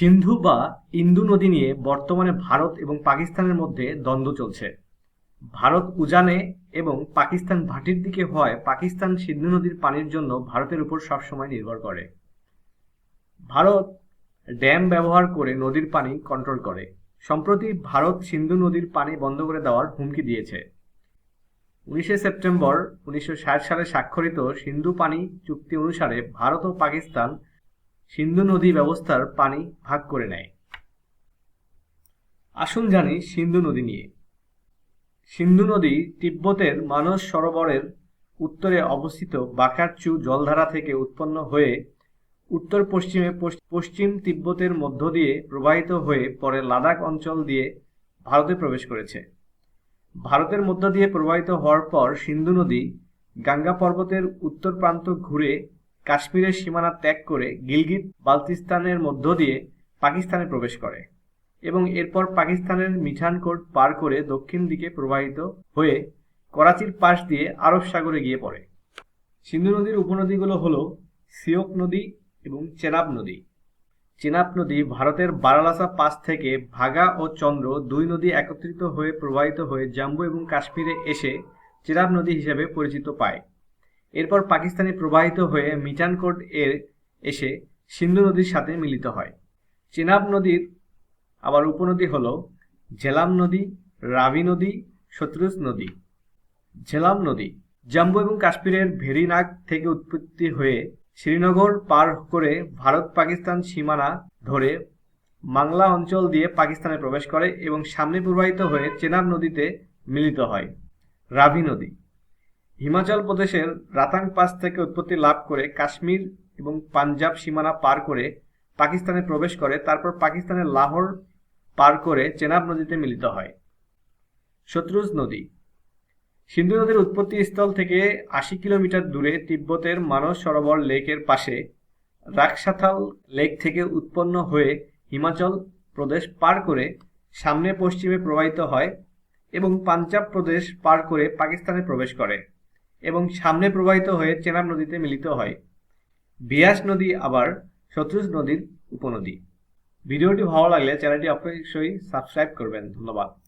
সিন্ধু বা ইন্দু নদী নিয়ে বর্তমানে ভারত এবং পাকিস্তানের মধ্যে দ্বন্দ্ব চলছে। ভারত উজানে এবং পাকিস্তান ভাটির দিকে হয় পাকিস্তান সিন্ধু নদীর পানির জন্য ভারতের উপর সবসময় নির্ভর করে। ভারত ড্যাম ব্যবহার করে নদীর পানি কন্ট্রোল করে। সম্প্রতি ভারত সিন্ধু নদীর পানি বন্ধ করে দেওয়ার হুমকি দিয়েছে। উনিশে সেপ্টেম্বর উনিশশো ষাট সালে স্বাক্ষরিত সিন্ধু পানি চুক্তি অনুসারে ভারত ও পাকিস্তান সিন্ধু নদী ব্যবস্থার পানি ভাগ করে নেয়। আসুন জানি সিন্ধু নদী নিয়ে। সিন্ধু নদী তিব্বতের মানস সরোবরের উত্তরে অবস্থিত বাকারচু জলধারা থেকে উৎপন্ন হয়ে উত্তর পশ্চিমে পশ্চিম তিব্বতের মধ্য দিয়ে প্রবাহিত হয়ে পরে লাদাখ অঞ্চল দিয়ে ভারতে প্রবেশ করেছে। ভারতের মধ্য দিয়ে প্রবাহিত হওয়ার পর সিন্ধু নদী গাঙ্গা পর্বতের উত্তর প্রান্ত ঘুরে কাশ্মীরের সীমানা ত্যাগ করে গিলগিত বালতিস্তানের মধ্য দিয়ে পাকিস্তানে প্রবেশ করে এবং এরপর পাকিস্তানের মিঠানকোট পার করে দক্ষিণ দিকে প্রবাহিত হয়ে করাচির পাশ দিয়ে আরব সাগরে গিয়ে পড়ে। সিন্ধু নদীর উপনদীগুলো হল সিওক নদী এবং চেনাব নদী। চেনাব নদী ভারতের বারালাসা পাস থেকে ভাগা ও চন্দ্র দুই নদী একত্রিত হয়ে প্রবাহিত হয়ে জাম্মু এবং কাশ্মীরে এসে চেনাব নদী হিসেবে পরিচিত পায়। এরপর পাকিস্তানে প্রবাহিত হয়ে মিটানকোট এর এসে সিন্ধু নদীর সাথে মিলিত হয়। চেনাব নদীর আবার উপনদী হল ঝেলাম নদী, রাবি নদী, শত্রুজ নদী। ঝেলাম নদী, জম্মু এবং কাশ্মীরের ভেরিনাগ থেকে উৎপত্তি হয়ে শ্রীনগর পার করে ভারত পাকিস্তান সীমানা ধরে বাংলা অঞ্চল দিয়ে পাকিস্তানে প্রবেশ করে এবং সামনে প্রবাহিত হয়ে চেনাব নদীতে মিলিত হয়। রাভি নদী। হিমাচল প্রদেশের রাতাং পাস থেকে উৎপত্তি লাভ করে কাশ্মীর এবং পাঞ্জাব সীমানা পার করে পাকিস্তানে প্রবেশ করে, তারপর পাকিস্তানের লাহোর পার করে চেনাব নদীতে মিলিত হয়। শত্রুজ নদী। সিন্ধু নদীর উৎপত্তি স্থল থেকে আশি কিলোমিটার দূরে তিব্বতের মানস সরোবর লেকের পাশে রাকসাথাল লেক থেকে উৎপন্ন হয়ে হিমাচল প্রদেশ পার করে সামনে পশ্চিমে প্রবাহিত হয় এবং পাঞ্জাব প্রদেশ পার করে পাকিস্তানে প্রবেশ করে। এবং সামনে প্রবাহিত হয়ে চেনাব নদীতে মিলিত হয়। বিয়াস নদী আবার শত্রুজ নদীর উপনদী। ভিডিওটি ভালো লাগলে চ্যানেলটি অবশ্যই সাবস্ক্রাইব করবেন। ধন্যবাদ।